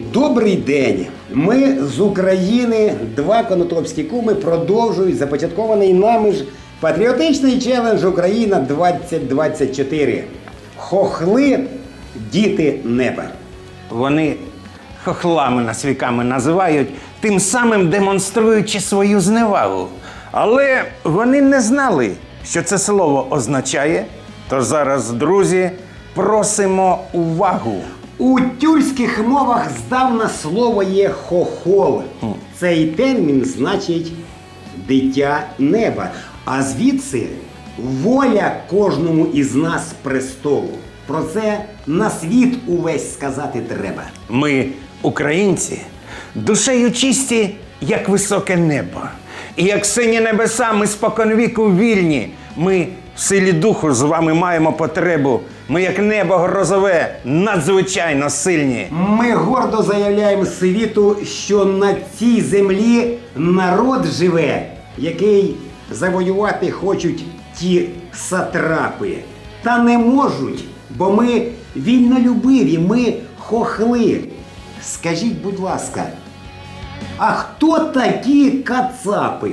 Добрий день! Ми з України, два конотопські куми, продовжують започаткований нами ж патріотичний челендж Україна 2024. Хохли, діти неба. Вони хохлами нас віками називають, тим самим демонструючи свою зневагу. Але вони не знали, що це слово означає. Тож зараз, друзі, просимо увагу. У тюркських мовах здавна слово є хохол. Цей термін значить дитя неба. А звідси воля кожному із нас престолу. Про це на світ увесь сказати треба. Ми, українці, душею чисті, як високе небо. І як сині небеса, ми споконвіку вільні. Ми в силі духу з вами маємо потребу. Ми, як небо грозове, надзвичайно сильні. Ми гордо заявляємо світу, що на цій землі народ живе, який завоювати хочуть ті сатрапи. Та не можуть, бо ми вільнолюбиві, ми хохли. Скажіть, будь ласка, а хто такі кацапи?